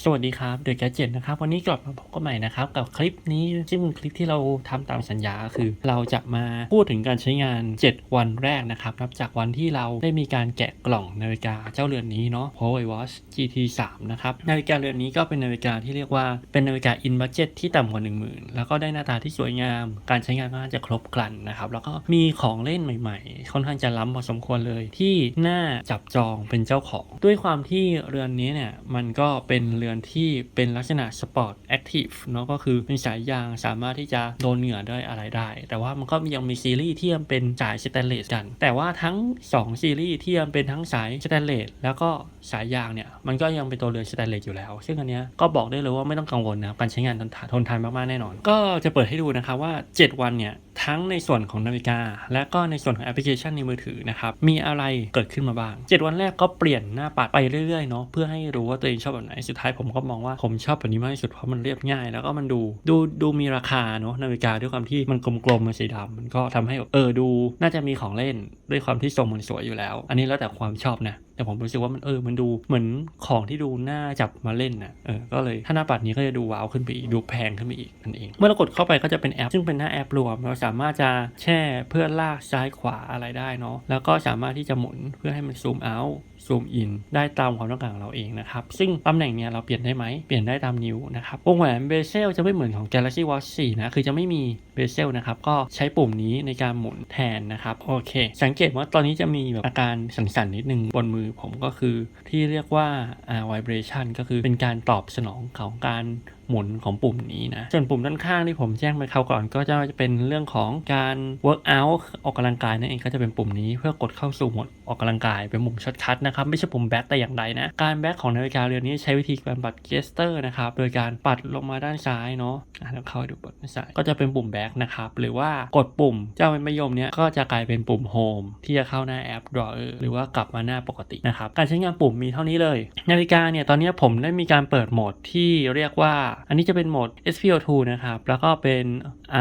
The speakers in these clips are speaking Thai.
สวัสดีครับเดอะแกจิตนะครับ วันนี้กลับมาพบกันใหม่นะครับ กับคลิปนี้ซึ่งเป็นคลิปที่เราทำตามสัญญาคือ เราจะมาพูดถึงการใช้งาน 7 วันแรกนะครับ นับจากวันที่เราได้มีการแกะกล่องนาฬิกาเจ้าเรือนนี้เนาะ Huawei Watch GT 3นะครับ นาฬิกาเรือนนี้ก็เป็นนาฬิกาที่เรียกว่าเป็นนาฬิกา in budget ที่ต่ำกว่า 10,000 แล้วก็ได้หน้าตาที่สวยงาม การใช้งานก็น่าจะครบครันนะครับ แล้วก็มีของเล่นใหม่ ๆ ค่อนข้างจะล้ำพอสมควรเลยที่น่าจับจองเป็นเจ้าของ ด้วยความที่เรือนนี้เนี่ยมันก็เป็นเรือนที่เป็นลักษณะสปอร์ตแอคทีฟเนาะก็คือเป็นสายยางสามารถที่จะโดนเหงื่อได้อะไรได้ แต่ว่ามันก็ยังมีซีรีส์ที่ยังเป็นสายสแตนเลสกัน แต่ว่าทั้ง 2 ซีรีส์ที่ยังเป็นทั้งสายสแตนเลสแล้วก็สายยางเนี่ยมันก็ยังเป็นตัวเรือนสแตนเลสอยู่แล้ว ซึ่งอันเนี้ยก็บอกได้เลยว่าไม่ต้องกังวลนะการใช้งานทนทานทนทานมากๆแน่นอน ก็จะเปิดให้ดูนะครับว่า 7 วันเนี่ยทั้งในส่วนของนาฬิกา และก็ในส่วนของแอปพลิเคชันในมือถือนะครับมีอะไรเกิดขึ้นมาบ้าง 7 วันแรกก็เปลี่ยนหน้าปัดไปเรื่อยๆเนาะเพื่อให้รู้ว่าตัวเองชอบแบบไหนสุดท้ายผมก็มองว่าผมชอบแบบนี้มากที่สุดเพราะมันเรียบง่าย แล้วก็มันดูดูดูมีราคาเนาะนาฬิกาด้วยความที่มันกลมๆมันสีดำมันก็ทำให้เออดู น่าจะมีของเล่นด้วยความที่ทรงมันสวยอยู่แล้ว อันนี้แล้วแต่ความชอบนะ แต่ผมรู้สึกว่ามันเออมันดูเหมือนของที่ดูน่าจับมาเล่นนะเออก็เลยถ้าหน้าปัดนี้ก็จะดูว้าวขึ้นไปอีกดูแพงขึ้นไปอีกนั่นเอง เมื่อเรากดเข้าไปก็จะเป็นแอป ซึ่งเป็นหน้าแอปรวม เราสามารถจะแช่เพื่อลากซ้ายขวาอะไรได้เนาะแล้วก็สามารถที่จะหมุนเพื่อให้มันซูมเอา ซูมอินได้ตามความต้องการของเราเองนะครับ ซึ่งตำแหน่งเนี่ยเราเปลี่ยนได้ไหมเปลี่ยนได้ตามนิ้วนะครับวงแหวนเบเซลจะไม่เหมือนของ Galaxy Watch 4 นะ คือจะไม่มีเบเซลนะครับ ก็ใช้ปุ่มนี้ในการหมุนแทนนะครับ โอเค สังเกตว่าตอนนี้จะมีแบบอาการสั่นๆนิดนึงบนมือผมก็คือที่เรียกว่าอ่า vibration ก็คือเป็นการตอบสนองของการ หมุนของปุ่มนี้นะ ส่วนปุ่มด้านข้างที่ผมแจ้งไปคราวก่อน ก็จะเป็นเรื่องของการ work out ออกกำลังกายนั่นเองก็จะเป็นปุ่มนี้เพื่อกดเข้าสู่โหมดออกกำลังกายเป็นปุ่มช็อตคัทนะครับไม่ใช่ปุ่มแบ็คแต่อย่างใดนะ การแบ็คของนาฬิกาเรือนนี้ใช้วิธีการปัดเกสเตอร์นะครับโดยการปัดลงมาด้านซ้ายเนาะอะเราเข้าไปดูปัดด้านซ้ายก็จะเป็นปุ่มแบ็คนะครับหรือว่ากดปุ่มเจ้าเป็นมะยมเนี้ยก็จะกลายเป็นปุ่มโฮมที่จะเข้าหน้าแอป drawer หรือว่ากลับมาหน้าปกตินะครับการใช้งานปุ่มมีเท่านี้เลย นาฬิกาเนี่ยตอนนี้ผมได้มีการเปิดโหมดที่เรียกว่าอันนี้จะเป็นโหมด SPO2 นะครับ แล้วก็เป็น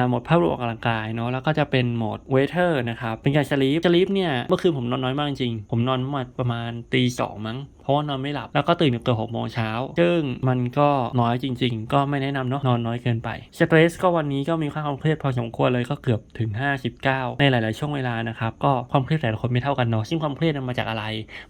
โหมดภาพรวมออกกำลังกายเนาะ แล้วก็จะเป็นโหมด Waiter นะครับ เป็นการสลีปสลีปเนี่ย เมื่อคืนผมนอนน้อยมากจริง ผมนอนมาประมาณตีสองมั้ง เพราะว่านอนไม่หลับ แล้วก็ตื่นตัวหกโมงเช้า ซึ่งมันก็น้อยจริง ๆ ก็ไม่แนะนำเนาะ นอนน้อยเกินไปสเตรสก็วันนี้ก็มีค่าความเครียดพอสมควรเลยก็เกือบถึง 59 ในหลาย ๆ ช่วงเวลานะครับ ก็ความเครียดแต่ละคนไม่เท่ากันเนาะ ซึ่งความเครียดมันมาจากอะไร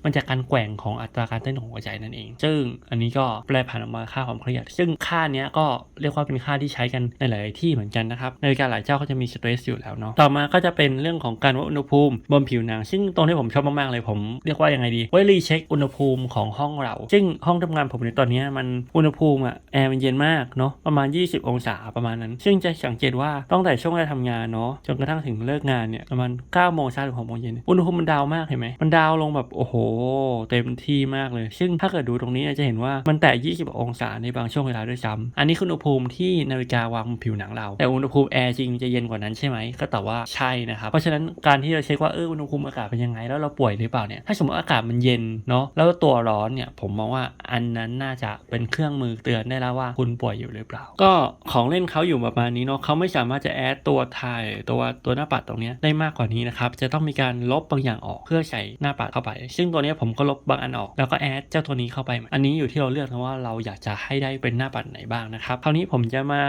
มันจากการแกว่งของอัตราการเต้นของหัวใจนั่นเอง ซึ่งอันนี้ก็แปลผ่านออกมาค่าความเครียด ซึ่งค่าเนี้ก็เรียกว่าเป็นค่าที่ใช้กันในหลายที่เหมือนกันนะครับนาฬิกาหลายเจ้าก็จะมีสเตรสอยู่แล้วเนาะต่อมาก็จะเป็นเรื่องของการวัดอุณหภูมิบนผิวหนัง ซึ่งตรงที่ผมชอบมากๆเลยผมเรียกว่ายังไงดีไว้รีเช็คอุณหภูมิของห้องเรา ซึ่งห้องทำงานผมในตอนนี้มันอุณหภูมิอะแอร์มันเย็นมากเนาะประมาณ 20 องศาประมาณนั้น ซึ่งจะสังเกตว่าตั้งแต่ช่วงเวลาทำงานเนาะจนกระทั่งถึงเลิกงานเนี่ยประมาณ9โมงเช้าถึง6โมงเย็นอุณหภูมิมันดาวมากเห็นไหมมันดาวลงแบบโอ้โห เต็มที่มากเลย ซึ่งถ้าเกิดดูตรงนี้จะเห็นว่ามันแตะ20 องศาในบางช่วงเวลาด้วยซ้ำอันนี้คืออุณหภูมิที่นาฬิกาวางบนผิวหนังเรา แต่อุณหภูมิแอร์จริงจะเย็นกว่านั้นใช่ไหม ก็ตอบว่าใช่นะครับ เพราะฉะนั้นการที่เราเช็คว่าเอออุณหภูมิอากาศเป็นยังไง แล้วเราป่วยหรือเปล่าเนี่ย ถ้าสมมติอากาศมันเย็นเนาะ แล้วตัวร้อนเนี่ย ผมมองว่าอันนั้นน่าจะเป็นเครื่องมือเตือนได้แล้วว่าคุณป่วยอยู่หรือเปล่า ก็ของเล่นเขาอยู่ประมาณนี้เนาะเขาไม่สามารถจะแอดตัวถ่ายตัวตัวหน้าปัดตรงนี้ได้มากกว่านี้นะครับ จะต้องมีการลบบางอย่างออกเพื่อใส่หน้าปัดเข้าไป ซึ่งตัวนี้ผมก็ลบบางอันออก แล้วก็แอดเจ้าตัวนี้เข้าไป อันนี้อยู่ที่เราเลือกนะว่าเราอยากจะให้ได้เป็นหน้าปัดไหนบ้างนะครับ คราวนี้ผมจะมา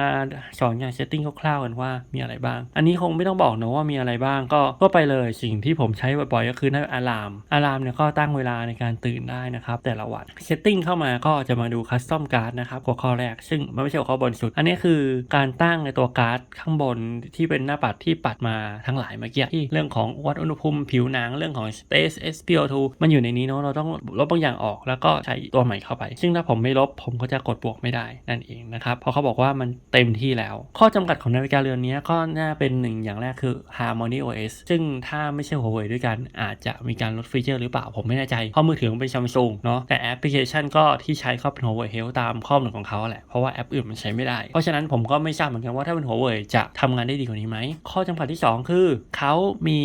สอนงานเซตติ้งคร่าวๆกันว่ามีอะไรบ้าง อันนี้คงไม่ต้องบอกนะว่ามีอะไรบ้างก็ก็ไปเลยสิ่งที่ผมใช้บ่อยๆก็คือหน้าอะลามอะลามเนี่ยก็ตั้งเวลาในการตื่นได้นะครับแต่ละวันเซตติ้งเข้ามาก็จะมาดูคัสตอมการ์ดนะครับหัวข้อแรก ซึ่งมันไม่ใช่หัวข้อบนสุด อันนี้คือการตั้งในตัวการ์ดข้างบนที่เป็นหน้าปัดที่ปัดมาทั้งหลายเมื่อกี้ที่เรื่องของวัดอุณหภูมิผิวหนังเรื่องของ Space SPO2 มันอยู่ในนี้เนาะเราต้องลบบางอย่างออกแล้วก็ใช้ตัวใหม่เข้าไป ซึ่งถ้าผมไม่ลบผมก็จะกดบวกไม่ได้นั่นเองนะครับ เพราะเขาบอกว่ามันเต็มที่แล้ว ข้อจำกัดของนาฬิกาเรือนนี้ก็น่าเป็นหนึ่งอย่างแรกคือ Harmony OS ซึ่งถ้าไม่ใช่ Huawei ด้วยกัน อาจจะมีการลดฟีเจอร์หรือเปล่าผมไม่แน่ใจเพราะมือถือมันเป็น Samsung เนาะแต่แอปพลิเคชันก็ที่ใช้ก็เป็น Huawei Health ตามข้อมูลของเขาแหละเพราะว่าแอปอื่นมันใช้ไม่ได้ เพราะฉะนั้นผมก็ไม่ทราบเหมือนกันว่าถ้าเป็น Huawei จะทำงานได้ดีกว่านี้ไหมข้อจำกัดที่ 2 คือเขามี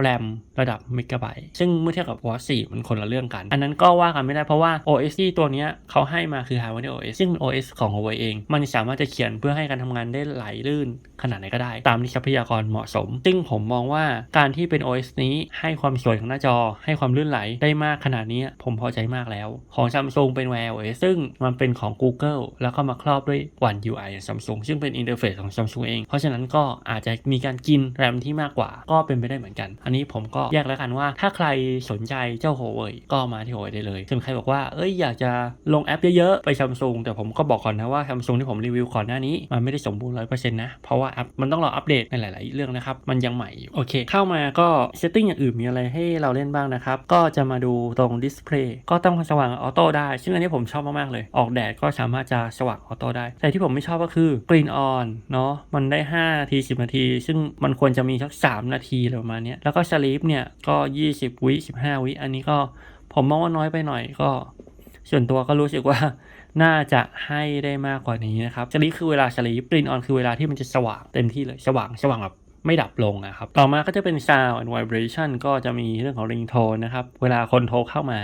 แรมระดับเมกะไบต์ซึ่งเมื่อเทียบกับ Watch 4มันคนละเรื่องกัน อันนั้นก็ว่ากันไม่ได้เพราะว่า OS ที่ตัวนี้เขาให้มาคือ Harmony OS ซึ่ง OS ของ Huawei Huawei เอง มันสามารถจะเขียนเพื่อให้การทำงานได้ไหลลื่นขนาดไหนก็ได้ ตามที่ทรัพยากรเหมาะสม ซึ่งผมมองว่าการที่เป็น OS นี้ให้ความสวยของหน้าจอ ให้ความลื่นไหลได้มากขนาดนี้ผมพอใจมากแล้ว ของ Samsung เป็น Wear OS ซึ่งมันเป็นของ Google แล้วก็มาครอบด้วย One UI ของ Samsung ซึ่งเป็นอินเทอร์เฟซของ Samsung เอง เพราะฉะนั้นก็อาจจะมีการกินแรมที่มากกว่า ก็เป็นไปได้เหมือนกัน อันนี้ผมก็แยกแล้วกันว่า ถ้าใครสนใจเจ้า Huawei ก็มาที่ Huawei ได้เลยส่วนใครบอกว่าเอ้ยอยากจะลงแอปเยอะๆไป Samsung แต่ผมก็บอกก่อนนะว่า Samsung ที่ผมรีวิวก่อนหน้านี้ มันไม่ได้สมบูรณ์ร้อยเปอร์เซ็นต์นะ เพราะว่าแอปมันต้องรออัปเดตในหลาย ๆ เรื่องนะครับ มันยังใหม่อยู่โอเค เข้ามาก็เซตติ้งอย่างอื่นมีอะไรให้เราเล่นบ้างนะครับ ก็จะมาดูตรงดิสเพลย์ก็ตั้งความสว่างออโต้ได้ ซึ่งอันนี้ผมชอบมาก ๆ เลย ออกแดดก็สามารถจะสว่างออโต้ได้ แต่ที่ผมไม่ชอบก็คือกรีนออนเนาะมันได้5นาที10 นาที ซึ่งมันควรจะมีสัก3นาทีอะไรประมาณนี้แล้วก็สลีปเนี่ยก็ 20 วิ15 วิอันนี้ก็ผมมองว่าน้อยไปหน่อยก็ ส่วนตัวก็รู้สึกว่าน่าจะให้ได้มากกว่านี้นะครับสลีปคือเวลาสลีปปรินออนคือเวลาที่มันจะสว่างเต็มที่เลยสว่างสว่างแบบไม่ดับลงนะครับ ต่อมาก็จะเป็น sound and vibration ก็จะมีเรื่องของ ringtone นะครับ เวลาคนโทรเข้ามา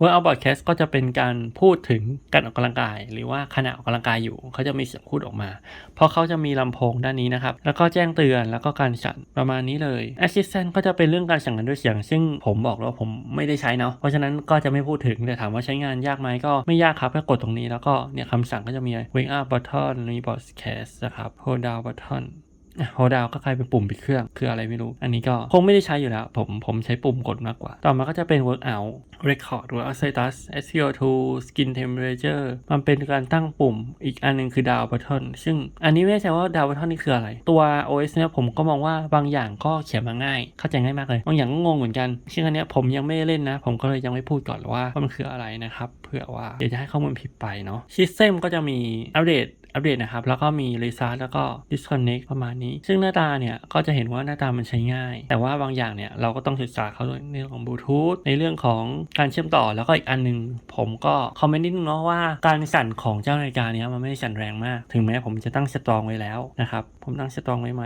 Workout Broadcast ก็จะเป็นการพูดถึงการออกกำลังกาย หรือว่าขณะออกกำลังกายอยู่เขาจะมีเสียงพูดออกมา เพราะเขาจะมีลำโพงด้านนี้นะครับ แล้วก็แจ้งเตือนแล้วก็การสั่นประมาณนี้เลย Assistant ก็จะเป็นเรื่องการสั่งงานด้วยเสียง ซึ่งผมบอกแล้วผมไม่ได้ใช้เนาะเพราะฉะนั้นก็จะไม่พูดถึงแต่ถามว่าใช้งานยากไหมก็ไม่ยากครับแค่กดตรงนี้แล้วก็เนี่ยคำสั่งก็จะมี Wake up button มี broadcast นะครับ hold down button โฮดาวก็กลายเป็นปุ่มปิดเครื่องคืออะไรไม่รู้ อันนี้ก็คงไม่ได้ใช้อยู่แล้ว ผมผมใช้ปุ่มกดมากกว่า ต่อมาก็จะเป็น workout record workout status SPO2 skin temperature มันเป็นการตั้งปุ่มอีกอันหนึงคือ down button ซึ่งอันนี้ไม่แน่ใจว่า down button นี่คืออะไร ตัว OS เนี่ยผมก็มองว่าบางอย่างก็เขียนมาง่าย เข้าใจง่ายมากเลย บางอย่างก็งงเหมือนกันซึ่งอันเนี้ยผมยังไม่ได้เล่นนะ ผมก็เลยยังไม่พูดก่อนว่ามันคืออะไรนะครับเผื่อว่าเดี๋ยวจะให้ข้อมูลผิดไปเนาะ system ก็จะมีอัปเดต อัปเดตนะครับ แล้วก็มี Restart แล้วก็ Disconnect ประมาณนี้ ซึ่งหน้าตาเนี่ย ก็จะเห็นว่าหน้าตามันใช้ง่าย แต่ว่าบางอย่างเนี่ย เราก็ต้องศึกษาเขาในเรื่องของบลูทูธในเรื่องของการเชื่อมต่อแล้วก็อีกอันหนึง ผมก็คอมเมนต์นิดนึงเนาะว่าการสั่นของเจ้านาฬิกาเนี้ยมันไม่ได้สั่นแรงมาก ถึงแม้ผมจะตั้งสตรองไว้แล้วนะครับผมตั้งสตรองไว้ไหม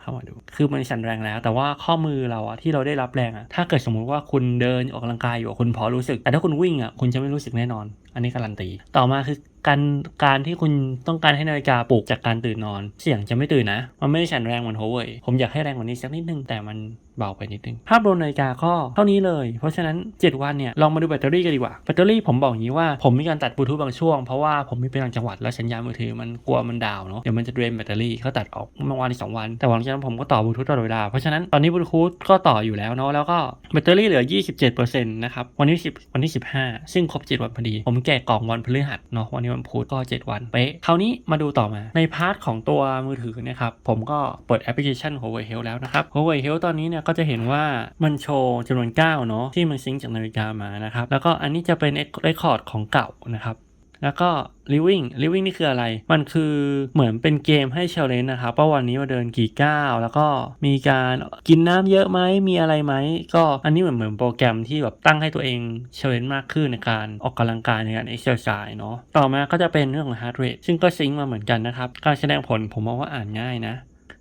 เข้ามาดูคือมันสั่นแรงแล้ว แต่ว่าข้อมือเราอะที่เราได้รับแรงอะถ้าเกิดสมมุติว่าคุณเดินออกกำลังกายอยู่คุณพอรู้สึก แต่ถ้าคุณวิ่งอะคุณจะไม่รู้สึกแน่นอน อันนี้การันตี ต่อมาคือการการที่คุณต้องการให้นาฬิกาปลุกจากการตื่นนอน เสียงจะไม่ตื่นนะ มันไม่ได้สั่นแรงเหมือนโฮเว่ยผมอยากให้แรงกว่านี้สักนิดนึง แต่มันเบาไปนิดนึง ภาพรวมนาฬิกาก็เท่านี้เลย เพราะฉะนั้น 7 วันเนี่ยลองมาดูแบตเตอรี่กันดีกว่า แบตเตอรี่ผมบอกอย่างนี้ว่าผมมีการตัดบลูทูธบางช่วง เพราะว่าผมมีไปต่างจังหวัดแล้วสัญญาณมือถือมันกลัวมันดาวเนาะเดี๋ยวมันจะเดรนแบตเตอรี่เขาตัดออกเมื่อวานสองวัน แต่หลังจากนั้นผมก็ต่อบลูทูธตลอดเวลาเพราะฉะนั้นตอนนี้บลูทูธก็ต่ออยู่แล้วเนาะแล้วก็แบตเตอรี่เหลือ 27%นะครับวันนี้10วันที่15 ซึ่งครบ7วันพอดีผมแกกล่องวันพฤหัสเนาะวันนี้วันพุธก็ 7 วันเป๊ะคราวนี้มาดูต่อมาในพาร์ทของตัวมือถือเนะครับผมก็เปิดแอปพลิเคชัน Huawei Health แล้วนะครับ Huawei Health ตอนนี้เนี่ยก็จะเห็นว่ามันโชว์จำนวน9เนาะที่มันซิงค์จากนาฬิกามานะครับแล้วก็อันนี้จะเป็นเรคคอร์ดของเก่านะครับ แล้วก็ living living นี่คืออะไร มันคือเหมือนเป็นเกมให้เชลเลนนะครับว่าวันนี้มาเดินกี่ก้าว แล้วก็มีการกินน้ำเยอะไหมมีอะไรไหม ก็อันนี้เหมือนเหมือนโปรแกรมที่แบบตั้งให้ตัวเองเชลเลนมากขึ้นในการออกกำลังกายในการ exercise เนาะต่อมาก็จะเป็นเรื่องของ heart rate ซึ่งก็ซิงค์มาเหมือนกันนะครับ การแสดงผลผมมองว่าอ่านง่ายนะ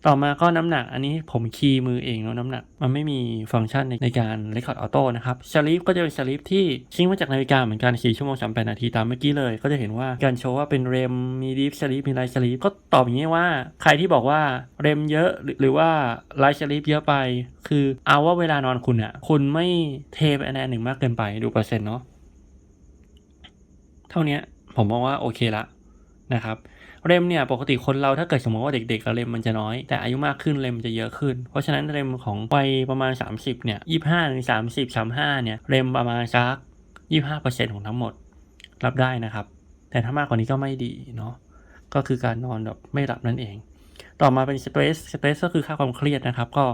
ต่อมาก็น้ำหนักอันนี้ผมคีย์มือเองเนาะน้ำหนัก มันไม่มีฟังก์ชันในในการ Record Auto นะครับสลีปก็จะเป็นสลีปที่ชิงมาจากนาฬิกาเหมือนกัน4ชั่วโมง38นาทีตามเมื่อกี้เลย ก็จะเห็นว่าการโชว์ว่าเป็นเรมมีดีฟสลีปมีไลท์สลีปก็ตอบอย่างนี้ว่า ใครที่บอกว่าเรมเยอะหรือว่าไลท์สลีปเยอะไป คือเอาว่าเวลานอนคุณอะคุณไม่เทไปอันใดอันหนึ่งมากเกินไปดูเปอร์เซ็นต์เนาะเท่านี้ผมมองว่าโอเคละนะครับ เรมเนี่ยปกติคนเราถ้าเกิดสมมติว่าเด็กๆเรมมันจะน้อย แต่อายุมากขึ้นเรมจะเยอะขึ้น เพราะฉะนั้นเรมของวัยประมาณ 30เนี่ย25ถึง30 35เนี่ยเรมประมาณสัก25%ของทั้งหมดรับได้นะครับ แต่ถ้ามากกว่านี้ก็ไม่ดีเนาะก็คือการนอนแบบไม่หลับนั่นเอง ต่อมาเป็นสเปซสเปซก็คือค่าความเครียดนะครับ ก็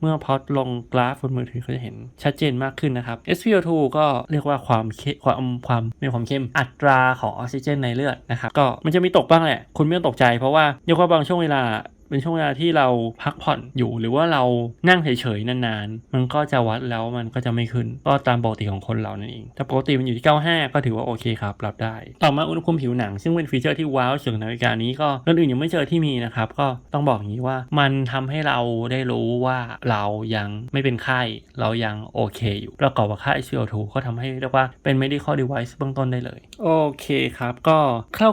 เมื่อพอดลงกราฟบนมือถือก็จะเห็นชัดเจนมากขึ้นนะครับ SpO2 ก็เรียกว่าความเคความความมีความเข้มอัตราของออกซิเจนในเลือดนะครับก็มันจะมีตกบ้างแหละ คุณไม่ต้องตกใจเพราะว่าเรียกว่าบางช่วงเวลา เป็นช่วงเวลาที่เราพักผ่อนอยู่ หรือว่าเรานั่งเฉยๆนานๆ มันก็จะวัดแล้วมันก็จะไม่ขึ้น ก็ตามปกติของคนเรานั่นเองแต่ปกติมันอยู่ที่ 95 ก็ถือว่าโอเคครับรับได้ ต่อมาอุณหภูมิผิวหนัง ซึ่งเป็นฟีเจอร์ที่ว้าวสุดของนาฬิกานี้ก็คนอื่นยังไม่เจอที่มีนะครับก็ต้องบอกอย่างนี้ว่ามันทำให้เราได้รู้ว่าเรายังไม่เป็นไข้เรายังโอเคอยู่ประกอบกับค่า SpO2 ก็ทำให้เรียกว่าเป็น medical device เบื้องต้นได้เลย โอเคครับ ก็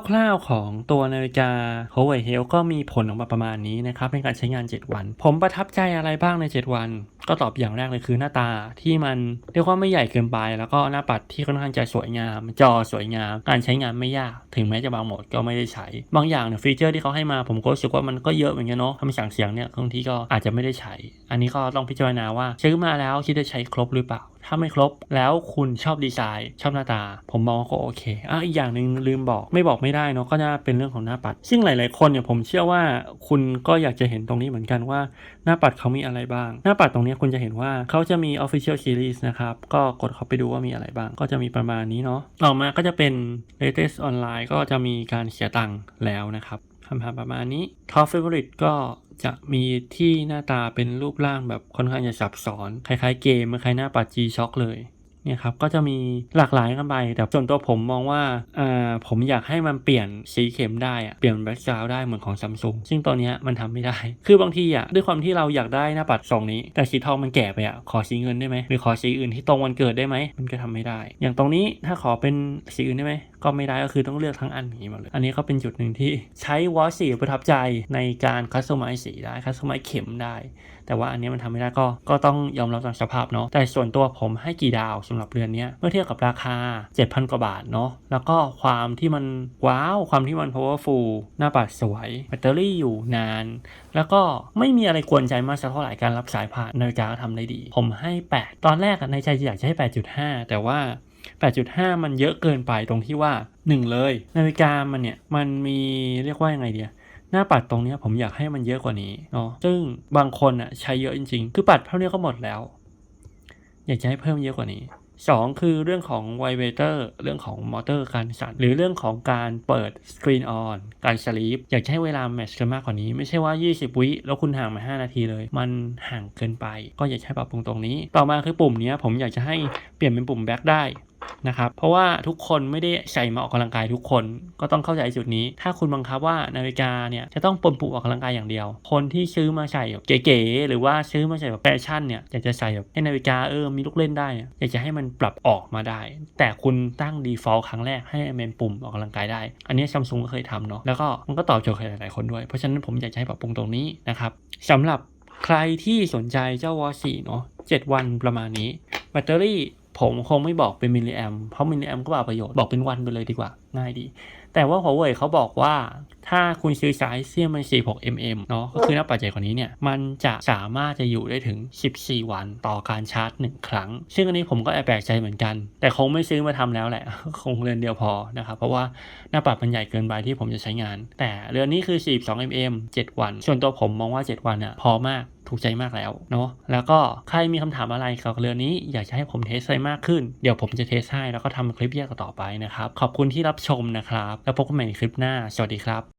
คร่าวๆของตัวนาฬิกา Huawei Health ก็มีผลออกมาประมาณนี้นะครับในการใช้งาน 7 วัน ผมประทับใจอะไรบ้างใน 7 วัน ก็ตอบอย่างแรกเลยคือหน้าตาที่มันเรียกว่าไม่ใหญ่เกินไป แล้วก็หน้าปัดที่ค่อนข้างจะสวยงาม จอสวยงาม การใช้งานไม่ยาก ถึงแม้จะบางโหมดก็ไม่ได้ใช้ บางอย่างเนี่ยฟีเจอร์ที่เขาให้มาผมก็รู้สึกว่ามันก็เยอะเหมือนกันเนาะคำสั่งเสียงเนี่ยบางทีก็อาจจะไม่ได้ใช้ อันนี้ก็ต้องพิจารณาว่าซื้อมาแล้วคิดจะใช้ครบหรือเปล่าถ้าไม่ครบแล้วคุณชอบดีไซน์ ชอบหน้าตา ผมมองก็โอเคอะอีกอย่างหนึ่งลืมบอกไม่บอกไม่ได้เนาะก็จะเป็นเรื่องของหน้าปัด ซึ่งหลาย ๆ คนเนี่ยผมเชื่อว่าคุณก็อยากจะเห็นตรงนี้เหมือนกันว่าหน้าปัดเขามีอะไรบ้าง หน้าปัดตรงเนี้คุณจะเห็นว่าเขาจะมี Official Series นะครับ ก็กดเข้าไปดูว่ามีอะไรบ้าง ก็จะมีประมาณนี้เนาะต่อมาก็จะเป็น Latest Online ก็จะมีการเสียตังค์แล้วนะครับคำถามประมาณนี้ Top Favorite ก็จะมีที่หน้าตาเป็นรูปร่างแบบค่อนข้างจะซับซ้อน คล้ายๆเกมคล้ายหน้าปัด G-Shock เลย เนี่ยครับก็จะมีหลากหลายกันไป แต่ส่วนตัวผมมองว่าอ่าผมอยากให้มันเปลี่ยนสีเข็มได้อะเปลี่ยนแบ็กกราวได้เหมือนของซัมซุงซึ่งตัวเนี้ยมันทำไม่ได้ คือบางทีอะด้วยความที่เราอยากได้หน้าปัดทรงนี้ แต่สีทองมันแก่ไปอะขอสีเงินได้ไหมหรือขอสีอื่นที่ตรงวันเกิดได้ไหมมันก็ทำไม่ได้ อย่างตรงนี้ถ้าขอเป็นสีอื่นได้ไหม ก็ไม่ได้ก็คือต้องเลือกทั้งอันนี้มดเลย อันนี้ก็เป็นจุดหนึ่งที่ใช้วอชสีประทับใจในการคัสตอมไมสีได้คัสตอมไมเข็มได้ แต่ว่าอันนี้มันทำไม่ได้ก็ก็ต้องยอมรับตามสภาพเนาะแต่ส่วนตัวผมให้กี่ดาวสำหรับเรือนนี้เมื่อเทียบกับราคา 7,000 กว่าบาทเนาะแล้วก็ความที่มันว้าวความที่มัน powerful หน้าปัดสวยแบตเตอรี่อยู่นาน แล้วก็ไม่มีอะไรกวนใจมากสักเท่าไหร่การรับสายผ่านนาฬิกาก็ทำได้ดี ผมให้ 8 ตอนแรกในใจอยากจะให้ 8.5 แต่ว่า 8.5 มันเยอะเกินไปตรงที่ว่า 1 เลย นาฬิกามันเนี่ยมันมีเรียกว่ายังไงเดียหน้าปัดตรงนี้ผมอยากให้มันเยอะกว่านี้เนาะซึ่งบางคนอะใช้เยอะจริงๆ คือปัดเท่านี้ก็หมดแล้ว อยากจะให้เพิ่มเยอะกว่านี้ 2 คือเรื่องของไวเบเตอร์เรื่องของมอเตอร์การสั่นหรือเรื่องของการเปิดสกรีนออนการสลีปอยากจะให้เวลาแมชกันมากกว่านี้ ไม่ใช่ว่า 20 วิแล้วคุณห่างมา 5 นาทีเลย มันห่างเกินไป ก็อยากให้ปรับปรุงตรงนี้ ต่อมาคือปุ่มนี้ผมอยากจะให้เปลี่ยนเป็นปุ่มแบ็คได้ นะครับ เพราะว่าทุกคนไม่ได้ใส่มาออกกำลังกายทุกคนก็ต้องเข้าใจจุดนี้ ถ้าคุณบังคับว่านาฬิกาเนี่ยจะต้องปนปุออกกำลังกายอย่างเดียว คนที่ซื้อมาใส่แบบเก๋ๆหรือว่าซื้อมาใส่แบบแฟชั่นเนี่ยอยากจะใส่แบบให้นาฬิกาเออมีลูกเล่นได้อยากจะให้มันปรับออกมาได้ แต่คุณตั้ง default ครั้งแรกให้มันเป็นปุ่มออกกำลังกายได้ อันนี้ซัมซุงก็เคยทำเนาะแล้วก็มันก็ตอบโจทย์ใครหลายๆคนด้วย เพราะฉะนั้นผมอยากจะให้ปรับปรุงตรงนี้นะครับสำหรับใครที่สนใจเจ้าวอสีเนาะ7วันประมาณนี้แบตเตอรี่ ผมคงไม่บอกเป็นมิลลิแอมเพราะมิลลิแอมก็เปล่าประโยชน์ บอกเป็นวันไปเลยดีกว่า ง่ายดี แต่ว่า Huawei เขาบอกว่าถ้าคุณซื้อสายเสี้ยมัน 46 mm เนาะก็คือหน้าปัจจัยกว่านี้เนี่ย มันจะสามารถจะอยู่ได้ถึง 14 วันต่อการชาร์จ 1 ครั้ง ซึ่งอันนี้ผมก็แอบแปลกใจเหมือนกัน แต่คงไม่ซื้อมาทำแล้วแหละ คงเรือนเดียวพอนะครับ เพราะว่าหน้าปัดมันใหญ่เกินไปที่ผมจะใช้งาน แต่เรือนนี้คือ 42 mm 7 วัน ส่วนตัวผมมองว่า 7 วันอะพอมาก ถูกใจมากแล้วเนาะแล้วก็ใครมีคำถามอะไรเกี่ยวกับเรือนี้อยากจะให้ผมเทสอะไรมากขึ้น เดี๋ยวผมจะเทสให้แล้วก็ทำคลิปแยกต่อไปนะครับ ขอบคุณที่รับชมนะครับ แล้วพบกันใหม่ในคลิปหน้า สวัสดีครับ